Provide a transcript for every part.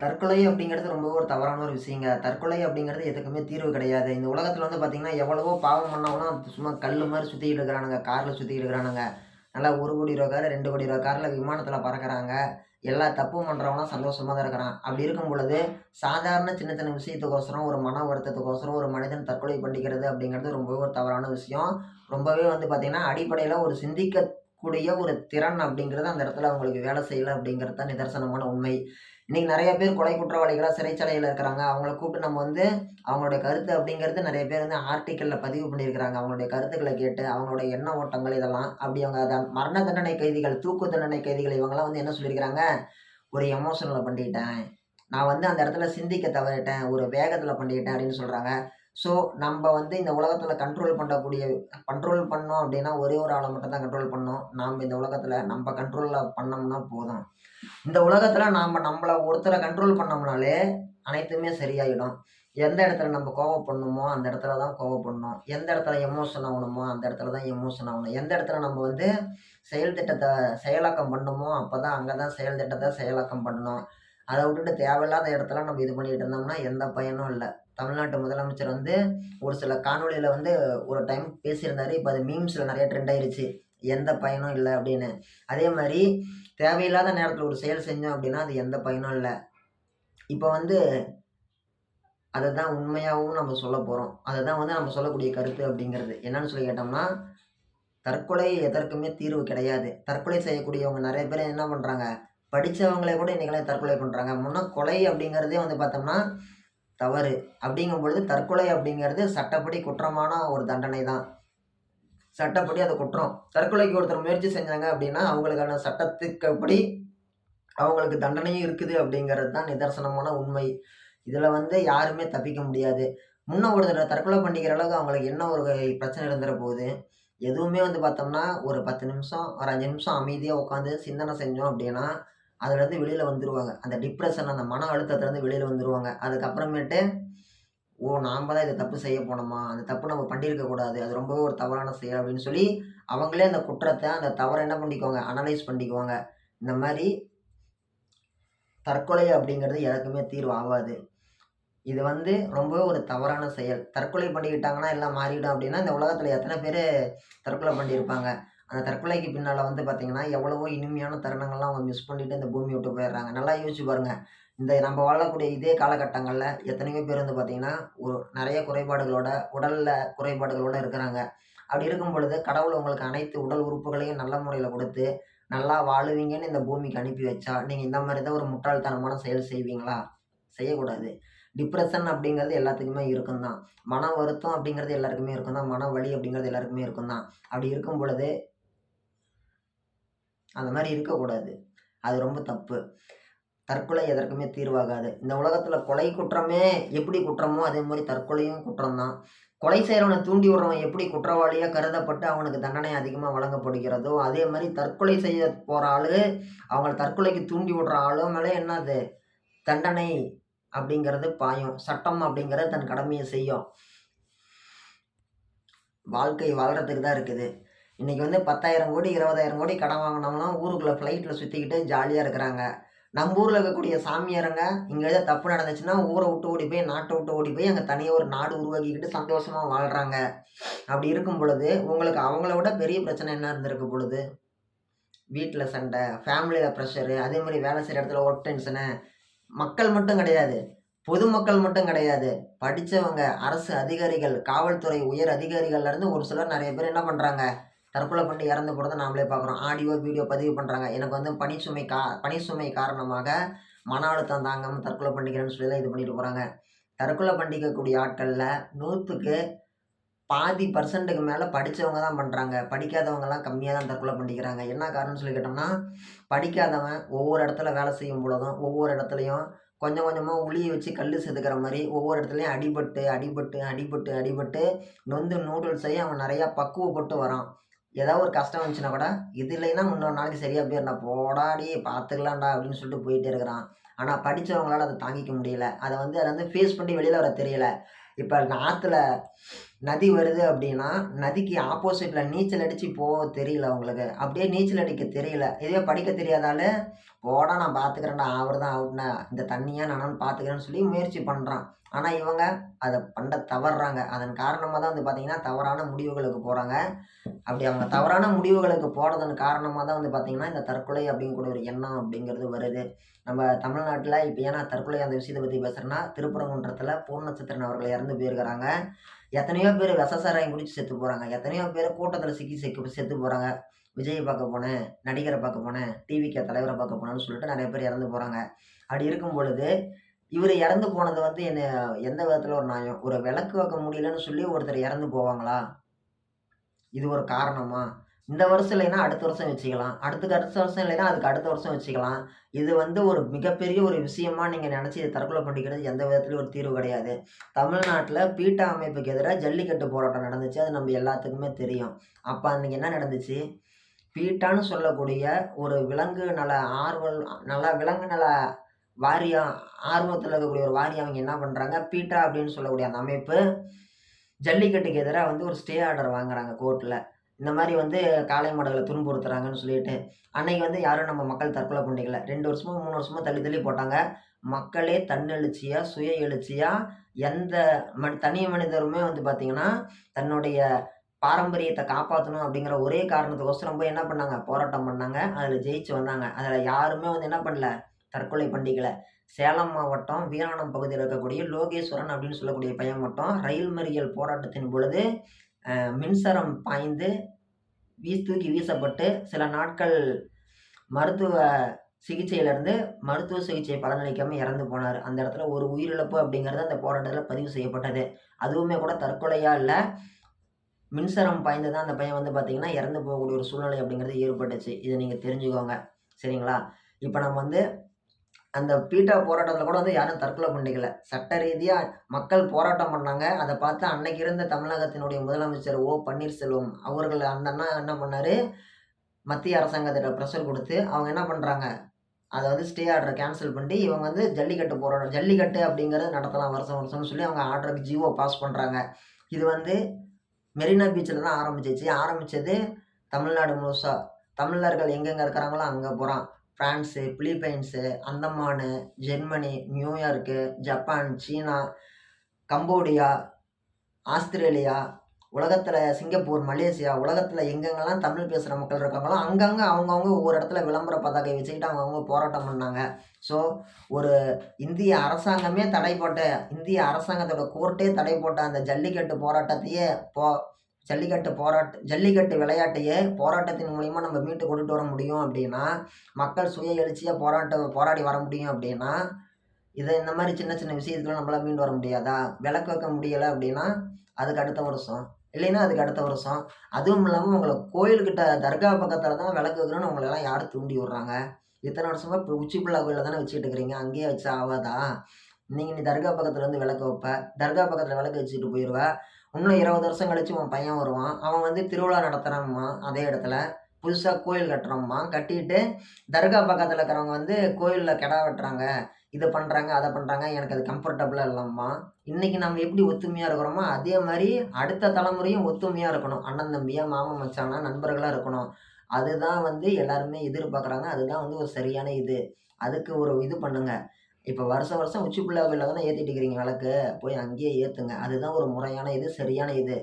தற்கொலை அப்படிங்கிறது ரொம்ப ஒரு தவறான ஒரு விஷயங்க. தற்கொலை அப்படிங்கிறது எதுக்குமே தீர்வு கிடையாது. இந்த உலகத்தில் வந்து பார்த்திங்கன்னா எவ்வளவோ பாவம் பண்ணவனா சும்மா கல் மாதிரி சுற்றிட்டு இருக்கிறானுங்க. காரில் சுற்றிட்டு இருக்கிறானுங்க. நல்லா ஒரு கோடி ரூபா காரில் ரெண்டு கோடி ரூபா காரில் விமானத்தில் பறக்கிறாங்க எல்லா தப்பும் பண்ணுறவனா சந்தோஷமாக தான் இருக்கிறான். அப்படி இருக்கும் பொழுது, சாதாரண சின்ன சின்ன விஷயத்துக்கோசரம், ஒரு மன வருத்தத்துக்கோசரம் ஒரு மனிதன் தற்கொலை பண்ணிக்கிறது அப்படிங்கிறது ரொம்பவே ஒரு தவறான விஷயம். ரொம்பவே வந்து பார்த்திங்கன்னா அடிப்படையில் ஒரு சிந்திக்கக்கூடிய ஒரு திறன் அப்படிங்கிறது அந்த இடத்துல அவங்களுக்கு வேலை செய்யலை அப்படிங்கிறது தான் நிதர்சனமான உண்மை. இன்றைக்கி நிறைய பேர் கொலை குற்றவாளிகளாக சிறைச்சாலையில் இருக்கிறாங்க. அவங்கள கூப்பிட்டு நம்ம வந்து அவங்களுடைய கருத்து அப்படிங்கிறது நிறைய பேர் வந்து ஆர்டிக்கலில் பதிவு பண்ணியிருக்கிறாங்க. அவங்களுடைய கருத்துக்களை கேட்டு, அவங்களுடைய எண்ண ஓட்டங்கள் இதெல்லாம். அப்படி அவங்க அதை மரண தண்டனை கைதிகள், தூக்கு தண்டனை கைதிகள் இவங்கலாம் வந்து என்ன சொல்லியிருக்கிறாங்க, "ஒரு எமோஷனில் பண்ணிட்டேன். நான் வந்து அந்த இடத்துல சிந்திக்க தவறிட்டேன். ஒரு வேகத்தில் பண்ணிட்டேன்" அப்படின்னு சொல்கிறாங்க ஸோ, நம்ம வந்து இந்த உலகத்தில் கண்ட்ரோல் பண்ணக்கூடிய கண்ட்ரோல் பண்ணோம் அப்படின்னா, ஒரே ஒரு ஆளை மட்டும் தான் கண்ட்ரோல் பண்ணோம் நாம் இந்த உலகத்தில் நம்ம கண்ட்ரோலில் பண்ணோம்னா போதும். இந்த உலகத்தில் நாம் நம்மளை ஒருத்தரை கண்ட்ரோல் பண்ணோம்னாலே, அனைத்துமே சரியாயிடும். எந்த இடத்துல நம்ம கோவப்படணுமோ, அந்த இடத்துல தான் கோவப்படணும். எந்த இடத்துல எமோஷன் ஆகணுமோ அந்த இடத்துல தான் எமோஷன் ஆகணும் எந்த இடத்துல நம்ம வந்து செயல் திட்டத்தை செயலாக்கம் பண்ணணுமோ, அப்பதான் அங்கே தான் செயல் திட்டத்தை செயலாக்கம் பண்ணணும். அதை விட்டுட்டு தேவையில்லாத இடத்துல நம்ம இது பண்ணிட்டு இருந்தோம்னா, எந்த பயனும் இல்லை தமிழ்நாட்டு முதலமைச்சர் வந்து ஒரு சில காணொலியில் வந்து ஒரு டைம் பேசியிருந்தாரு. இப்போ அது மீம்ஸில் நிறைய ட்ரெண்ட் ஆயிடுச்சு எந்த பயனும் இல்லை அப்படின்னு. அதே மாதிரி தேவையில்லாத நேரத்தில் ஒரு செயல் செஞ்சோம் அப்படின்னா, அது எந்த பயனும் இல்லை இப்போ வந்து அதை தான் உண்மையாகவும் நம்ம சொல்லப் அதை தான் வந்து நம்ம சொல்லக்கூடிய கருத்து அப்படிங்கிறது. என்னன்னு சொல்லி கேட்டோம்னா, தற்கொலை எதற்குமே தீர்வு கிடையாது. தற்கொலை செய்யக்கூடியவங்க நிறைய பேர் என்ன பண்ணுறாங்க படித்தவங்களே கூட இன்றைக்கெல்லாம் தற்கொலை பண்ணுறாங்க முன்னே கொலை அப்படிங்கிறதே வந்து பார்த்தோம்னா, தவறு. அப்படிங்கும் பொழுது தற்கொலை அப்படிங்கிறது சட்டப்படி குற்றமான ஒரு தண்டனை தான். சட்டப்படி அது குற்றம். தற்கொலைக்கு ஒருத்தர் முயற்சி செஞ்சாங்க அப்படின்னா, அவங்களுக்கான சட்டத்துக்குப்படி அவங்களுக்கு தண்டனையும் இருக்குது அப்படிங்கிறது தான் நிதர்சனமான உண்மை. இதில் வந்து யாருமே தப்பிக்க முடியாது. முன்ன ஒரு தற்கொலை பண்ணிக்கிற அளவுக்கு அவங்களுக்கு என்ன ஒரு பிரச்சனை இருந்துற போகுது? எதுவுமே வந்து பார்த்தோம்னா, ஒரு 10 நிமிஷம், ஒரு அஞ்சு நிமிஷம் அமைதியாக உட்காந்து சிந்தனை செஞ்சோம் அப்படின்னா, அதுலேருந்து வெளியில் வந்துடுவாங்க அந்த டிப்ரெஷன் அந்த மன அழுத்தத்துலேருந்து வெளியில் வந்துருவாங்க. அதுக்கப்புறமேட்டு, "ஓ! நாம் தான் இதை தப்பு செய்ய போனோமா? அந்த தப்பு நம்ம பண்ணியிருக்கக்கூடாது அது ரொம்பவே ஒரு தவறான செயல்" அப்படின்னு சொல்லி, அவங்களே அந்த குற்றத்தை அந்த தவறை என்ன பண்ணிக்குவாங்க, அனலைஸ் பண்ணிக்குவாங்க. இந்த மாதிரி தற்கொலை அப்படிங்கிறது எதுக்குமே தீர்வு ஆகாது இது வந்து ரொம்பவே ஒரு தவறான செயல். தற்கொலை பண்ணிக்கிட்டாங்கன்னா எல்லாம் மாறிடும் அப்படின்னா, இந்த உலகத்தில் எத்தனை பேர் தற்கொலை பண்ணியிருப்பாங்க? அந்த தற்கொலைக்கு பின்னால் வந்து பார்த்திங்கன்னா எவ்வளவோ இனிமையான தருணங்கள்லாம் அவங்க மிஸ் பண்ணிவிட்டு இந்த பூமி விட்டு போயிடுறாங்க. நல்லா யோசிச்சு பாருங்கள் இந்த நம்ம வாழக்கூடிய இதே காலகட்டங்களில் எத்தனையோ பேர் வந்து பார்த்தீங்கன்னா, ஒரு நிறைய குறைபாடுகளோட, உடலில் குறைபாடுகளோடு இருக்கிறாங்க. அப்படி இருக்கும் பொழுது, கடவுள் உங்களுக்கு அனைத்து உடல் உறுப்புகளையும் நல்ல முறையில் கொடுத்து நல்லா வாழுவீங்கன்னு இந்த பூமிக்கு அனுப்பி வச்சா, நீங்கள் இந்த மாதிரி தான் ஒரு முட்டாள்தனமான செயல் செய்வீங்களா? செய்யக்கூடாது. டிப்ரெஷன் அப்படிங்கிறது எல்லாத்துக்குமே இருக்கும் தான். மன வருத்தம் அப்படிங்கிறது எல்லாருக்குமே இருக்கும் தான். மன வலி அப்படிங்கிறது எல்லாருக்குமே இருக்கும் தான். அப்படி இருக்கும் பொழுது அந்த மாதிரி இருக்கக்கூடாது. அது ரொம்ப தப்பு. தற்கொலை எதற்குமே தீர்வாகாது. இந்த உலகத்தில் கொலை குற்றமே எப்படி குற்றமோ, அதே மாதிரி தற்கொலையும் குற்றம் தான். கொலை செய்கிறவனை தூண்டி விடுறவன் எப்படி குற்றவாளியாக கருதப்பட்டு அவனுக்கு தண்டனை அதிகமாக வழங்கப்படுகிறதோ, அதே மாதிரி தற்கொலை செய்ய போகிற ஆளு, அவங்கள தற்கொலைக்கு தூண்டி விடுற ஆளும் மேலே என்னது? தண்டனை அப்படிங்கிறது பாயும். சட்டம் அப்படிங்கிறது தன் கடமையை செய்யும். வாழ்க்கை வாழ்றதுக்கு தான் இருக்குது. இன்றைக்கி வந்து 10,000 கோடி, 20,000 கோடி கடன் வாங்கினோம்னா ஊருக்குள்ளே ஃப்ளைட்டில் சுற்றிக்கிட்டு ஜாலியாக இருக்கிறாங்க. நம்ம ஊரில் இருக்கக்கூடிய சாமியாருங்க, இங்கே எதாவது தப்பு நடந்துச்சுன்னா, ஊரை விட்டு ஓடி போய், நாட்டை விட்டு ஓடி போய், அங்கே தனியாக ஒரு நாடு உருவாக்கிக்கிட்டு சந்தோஷமாக வாழ்கிறாங்க அப்படி இருக்கும் பொழுது, உங்களுக்கு அவங்கள விட பெரிய பிரச்சனை என்ன இருந்திருக்க பொழுது? வீட்டில் சண்டை, ஃபேமிலியில் ப்ரெஷரு அதே மாதிரி வேலை செய்கிற இடத்துல ஒர்க் டென்ஷனு. மக்கள் மட்டும் கிடையாது. பொதுமக்கள் மட்டும் கிடையாது. படித்தவங்க அரசு அதிகாரிகள், காவல்துறை உயர் அதிகாரிகள்லேருந்து ஒரு சிலர் நிறைய பேர் என்ன பண்ணுறாங்க தற்கொலை பண்ணி இறந்து போகிறத நாமளே பார்க்குறோம். ஆடியோ, வீடியோ பதிவு பண்ணுறாங்க எனக்கு வந்து பணிச்சுமை கா பணிச்சுமை காரணமாக மன அழுத்தம் தாங்காமல் தற்கொலை பண்ணிக்கிறேன்னு சொல்லி தான் இது பண்ணிட்டு போகிறாங்க தற்கொலை பண்ணிக்கக்கூடிய ஆட்களில் நூற்றுக்கு பாதி பர்சன்ட்டுக்கு மேலே படித்தவங்க தான் பண்ணுறாங்க படிக்காதவங்கலாம் கம்மியாக தான் தற்கொலை பண்ணிக்கிறாங்க. என்ன காரணம்னு சொல்லி கேட்டோம்னா, படிக்காதவன் ஒவ்வொரு இடத்துல வேலை செய்யும் பொழுதும், ஒவ்வொரு இடத்துலையும் கொஞ்சம் கொஞ்சமாக உளியை வச்சு கல் செதுக்குற மாதிரி ஒவ்வொரு இடத்துலையும் அடிபட்டு, அடிபட்டு, அடிபட்டு, அடிபட்டு நொந்து நூடுல்ஸையும் அவன் நிறையா பக்குவப்பட்டு வரான். ஏதாவது ஒரு கஷ்டம் வந்துச்சுன்னா கூட, "இது இல்லைன்னா இன்னொரு நாளைக்கு சரியாக போயிடும்டா. போடாடி பார்த்துக்கலாம்டா" அப்படின்னு சொல்லிட்டு போயிட்டே இருக்கிறான். ஆனால் படித்தவங்களால் அதை தாங்கிக்க முடியல. அதை வந்து அதை வந்து ஃபேஸ் பண்ணி வெளியில் வர தெரியல. இப்போ நாற்றுல நதி வருது அப்படின்னா நதிக்கு ஆப்போசிட்டில் நீச்சல் அடித்து போக தெரியல அவங்களுக்கு அப்படியே நீச்சல் அடிக்க தெரியல இதே படிக்க தெரியாதால போடா நான் பார்த்துக்கிறேன்டா அவர் தான் அவுட்னா இந்த தண்ணியாக நானும் பார்த்துக்கிறேன்னு சொல்லி முயற்சி பண்ணுறான் ஆனால் இவங்க அதை பண்ண தவறுறாங்க அதன் காரணமாக தான் வந்து பார்த்திங்கன்னா தவறான முடிவுகளுக்கு போகிறாங்க அப்படி அவங்க தவறான முடிவுகளுக்கு போகிறதன் காரணமாக தான் வந்து பார்த்திங்கன்னா இந்த தற்கொலை அப்படிங்கக்கூடிய ஒரு எண்ணம் அப்படிங்கிறது வருது. நம்ம தமிழ்நாட்டில் இப்போ ஏன்னா தற்கொலை அந்த விஷயத்தை பற்றி பேசுகிறேன்னா திருப்பரங்குன்றத்தில் பூர்ணச்சத்திரன் அவர்கள் இறந்து போயிருக்கிறாங்க. எத்தனையோ பேர் விசசாராயம் குடிச்சு செத்து போகிறாங்க எத்தனையோ பேர் கூட்டத்தில் சிக்கி செக்கு செத்து போகிறாங்க விஜயை பார்க்க போனேன் நடிகரை பார்க்க போனேன் டிவிக்கு தலைவரை பார்க்க போனேன்னு சொல்லிட்டு நிறைய பேர் இறந்து போகிறாங்க அப்படி இருக்கும் பொழுது இவர் இறந்து போனது வந்து என்ன எந்த விதத்தில் ஒரு நியாயம்? ஒரு விளக்கு வைக்க முடியலன்னு சொல்லி ஒருத்தர் இறந்து போவாங்களா? இது ஒரு காரணமா? இந்த வருஷம் இல்லைன்னா அடுத்த வருஷம் வச்சுக்கலாம். அடுத்துக்கு அடுத்த வருஷம் இல்லைன்னா அதுக்கு அடுத்த வருஷம் வச்சுக்கலாம். இது வந்து ஒரு மிகப்பெரிய ஒரு விஷயமா நீங்கள் நினச்சி இதை தற்கொலை பண்ணிக்கிறது எந்த விதத்துலையும் ஒரு தீர்வு கிடையாது. தமிழ்நாட்டில் பீட்டா அமைப்புக்கு எதிராக ஜல்லிக்கட்டு போராட்டம் நடந்துச்சு. அது நம்ம எல்லாத்துக்குமே தெரியும். அப்போ அன்றைக்கி என்ன நடந்துச்சு? பீட்டான்னு சொல்லக்கூடிய ஒரு விலங்கு நல ஆர்வல் நல்லா விலங்கு நல வாரியம் ஆர்வத்தில் இருக்கக்கூடிய ஒரு வாரியம் அவங்க என்ன பண்ணுறாங்க பீட்டா அப்படின்னு சொல்லக்கூடிய அந்த அமைப்பு ஜல்லிக்கட்டுக்கு எதிராக வந்து ஒரு ஸ்டே ஆர்டர் வாங்குறாங்க கோர்ட்டில் இந்த மாதிரி வந்து காளை மாடுகளை துன்புறுத்துறாங்கன்னு சொல்லிட்டு அன்னைக்கு வந்து யாரும் நம்ம மக்கள் தற்கொலை பண்ணிக்கல. ரெண்டு வருஷமோ மூணு வருஷமோ தள்ளி தள்ளி போட்டாங்க. மக்களே தன்னெழுச்சியாக சுய எழுச்சியாக எந்த மனி தனி மனிதருமே வந்து பார்த்திங்கன்னா தன்னுடைய பாரம்பரியத்தை காப்பாற்றணும் அப்படிங்கிற ஒரே காரணத்துக்கோசரம் போய் என்ன பண்ணாங்க? போராட்டம் பண்ணாங்க. அதில் ஜெயிச்சு வந்தாங்க. அதில் யாருமே வந்து என்ன பண்ணல? தற்கொலை பண்டிகையில் சேலம் மாவட்டம் வீராணம் பகுதியில் இருக்கக்கூடிய லோகேஸ்வரன் அப்படின்னு சொல்லக்கூடிய பையன் மட்டும் ரயில் மறியல் போராட்டத்தின் பொழுது மின்சாரம் பாய்ந்து வீஸ் தூக்கி வீசப்பட்டு சில நாட்கள் மருத்துவ சிகிச்சையிலேருந்து மருத்துவ சிகிச்சை பலனளிக்காமல் இறந்து போனார். அந்த இடத்துல ஒரு உயிரிழப்பு அப்படிங்கிறது அந்த போராட்டத்தில் பதிவு செய்யப்பட்டது. அதுவுமே கூட தற்கொலையாக இல்லை மின்சாரம் பாய்ந்து தான் அந்த பையன் வந்து பார்த்திங்கன்னா இறந்து போகக்கூடிய ஒரு சூழ்நிலை அப்படிங்கிறது ஏற்பட்டுச்சு. இதை நீங்கள் தெரிஞ்சுக்கோங்க. சரிங்களா? இப்போ நம்ம வந்து அந்த பீட்டா போராட்டத்தில் கூட வந்து யாரும் தற்கொலை பண்ணிக்கல. சட்ட ரீதியாக மக்கள் போராட்டம் பண்ணாங்க. அதை பார்த்து அன்னைக்கு இருந்த தமிழகத்தினுடைய முதலமைச்சர் ஓ பன்னீர்செல்வம் அவர்கள் அந்த அண்ணா என்ன பண்ணார்? மத்திய அரசாங்கத்திட்ட ப்ரெஷர் கொடுத்து அவங்க என்ன பண்ணுறாங்க அதை வந்து ஸ்டே ஆர்டரை கேன்சல் பண்ணி இவங்க வந்து ஜல்லிக்கட்டு போராட்டம் ஜல்லிக்கட்டு அப்படிங்கிறது நடத்தலாம் வருஷம் வருஷம்னு சொல்லி அவங்க ஆர்டருக்கு ஜிஓ பாஸ் பண்ணுறாங்க இது வந்து மெரினா பீச்சில் தான் ஆரம்பிச்சிச்சு. ஆரம்பித்தது தமிழ்நாடு முழுசாக தமிழர்கள் எங்கெங்கே இருக்கிறாங்களோ அங்கே போகிறான் France Philippines Andaman Germany New York Japan சீனா கம்போடியா ஆஸ்திரேலியா உலகத்தில் சிங்கப்பூர் மலேசியா உலகத்தில் எங்கெங்கெல்லாம் தமிழ் பேசுகிற மக்கள் இருக்காங்களோ அங்கங்கே அவங்கவுங்க ஒவ்வொரு இடத்துல விளம்பர பதாகை வச்சுக்கிட்டு அவங்கவுங்க போராட்டம் பண்ணாங்க. ஸோ ஒரு இந்திய அரசாங்கமே தடை போட்ட இந்திய அரசாங்கத்தோட கோர்ட்டே தடை போட்ட அந்த ஜல்லிக்கட்டு போராட்டத்தையே போ ஜல்லிக்கட்டு போராட்ட ஜல்லிக்கட்டு விளையாட்டையே போராட்டத்தின் மூலிமா நம்ம மீட்டு கொண்டுட்டு வர முடியும் அப்படின்னா மக்கள் சுய எழுச்சியாக போராட்ட போராடி வர முடியும் அப்படின்னா இதை இந்த மாதிரி சின்ன சின்ன விஷயத்துல நம்மளால் மீண்டு வர முடியாதா? விளக்கு வைக்க முடியலை அப்படின்னா அதுக்கு அடுத்த வருஷம். இல்லைன்னா அதுக்கு அடுத்த வருஷம். அதுவும் இல்லாமல் உங்களை கோயில்கிட்ட தர்கா பக்கத்தில் தான் விளக்கு வைக்கணும்னு உங்களெல்லாம் யார் தூண்டி விட்றாங்க. இத்தனை வருஷமாக இப்போ உச்சி பிள்ளை கோயிலில் தானே வச்சுட்டு இருக்கிறீங்க. அங்கேயே வச்சா ஆகாதா? நீங்கள் நீ தர்கா பக்கத்தில் வந்து விளக்கு வைப்ப. தர்கா பக்கத்தில் விளக்கு வச்சுட்டு போயிடுவேன் இன்னும் இருபது வருஷம் கழிச்சு உன் பையன் வருவான். அவன் வந்து திருவிழா நடத்துகிறாம்மா அதே இடத்துல. புதுசாக கோயில் கட்டுறோம்மா. கட்டிட்டு தர்கா பக்கத்தில் இருக்கிறவங்க வந்து கோயிலில் கிடா வெட்டுறாங்க. இதை பண்ணுறாங்க அதை பண்ணுறாங்க எனக்கு அது கம்ஃபர்டபுளாக இல்லைம்மா. இன்றைக்கி நம்ம எப்படி ஒத்துமையாக இருக்கிறோமோ அதே மாதிரி அடுத்த தலைமுறையும் ஒத்துமையாக இருக்கணும். அண்ணன் தம்பியாக மாமன் மச்சானா நண்பர்களாக இருக்கணும். அதுதான் வந்து எல்லாருமே எதிர்பார்க்குறாங்க. அதுதான் வந்து ஒரு சரியான இது. அதுக்கு ஒரு இது பண்ணுங்கள் இப்போ வருஷம் வருஷம் உச்சி பிள்ளை கோயிலில் தானே ஏற்றிட்டு இருக்கிறீங்க விளக்கு? போய் அங்கேயே ஏற்றுங்க அதுதான் ஒரு முறையான இது சரியான இது.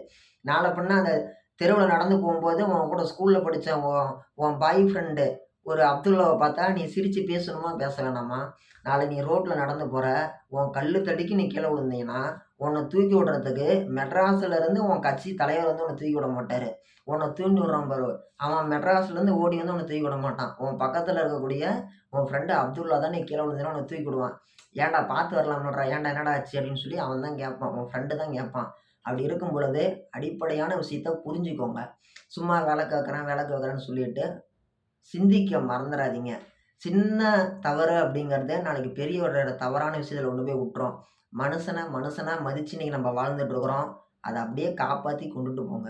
நாளை பின்னா அந்த தெருவில் நடந்து போகும்போது உன் கூட ஸ்கூலில் படித்த உன் உன் பாய் ஃப்ரெண்டு ஒரு அப்துல்லாவை பார்த்தா நீ சிரித்து பேசணுமா? பேச வேணாமா நாளை நீ ரோட்டில் நடந்து போகிற உன் கல் தடிக்கு நீ கீழே விழுந்தீங்கன்னா உன்னை தூக்கி விடுறதுக்கு மெட்ராஸ்லேருந்து உன் கட்சி தலைவர் வந்து உன்னை தூக்கி விட மாட்டார். உன்னை தூண்டி விடுறான் பாரு. அவன் மெட்ராஸ்லேருந்து ஓடி வந்து உன்னை தூக்கி விட மாட்டான். உன் பக்கத்தில் இருக்கக்கூடிய உன் ஃப்ரெண்டு அப்துல்லா தான் நீ கீழே விழுந்தீங்கன்னா உன்னை தூக்கி விடுவான். ஏன்டா பார்த்து வரலாம்ன்றா ஏன்டா என்னடா ஆச்சு? அப்படின்னு சொல்லி அவன் தான் கேட்பான். உன் ஃப்ரெண்டு தான் கேட்பான். அப்படி இருக்கும் பொழுது அடிப்படையான விஷயத்த புரிஞ்சுக்கோங்க. சும்மா வேலை வைக்கிறேன் வேலை வைக்கிறேன்னு சொல்லிட்டு சிந்திக்க மறந்துடாதீங்க சின்ன தவறு அப்படிங்கிறதே நாளைக்கு பெரிய ஒரு தவறான விஷயத்தில் கொண்டு போய் விட்டுறோம் மனுஷனை மனுஷனாக மதித்து இன்றைக்கி நம்ம வாழ்ந்துட்டுருக்குறோம் அதை அப்படியே காப்பாற்றி கொண்டுட்டு போங்க.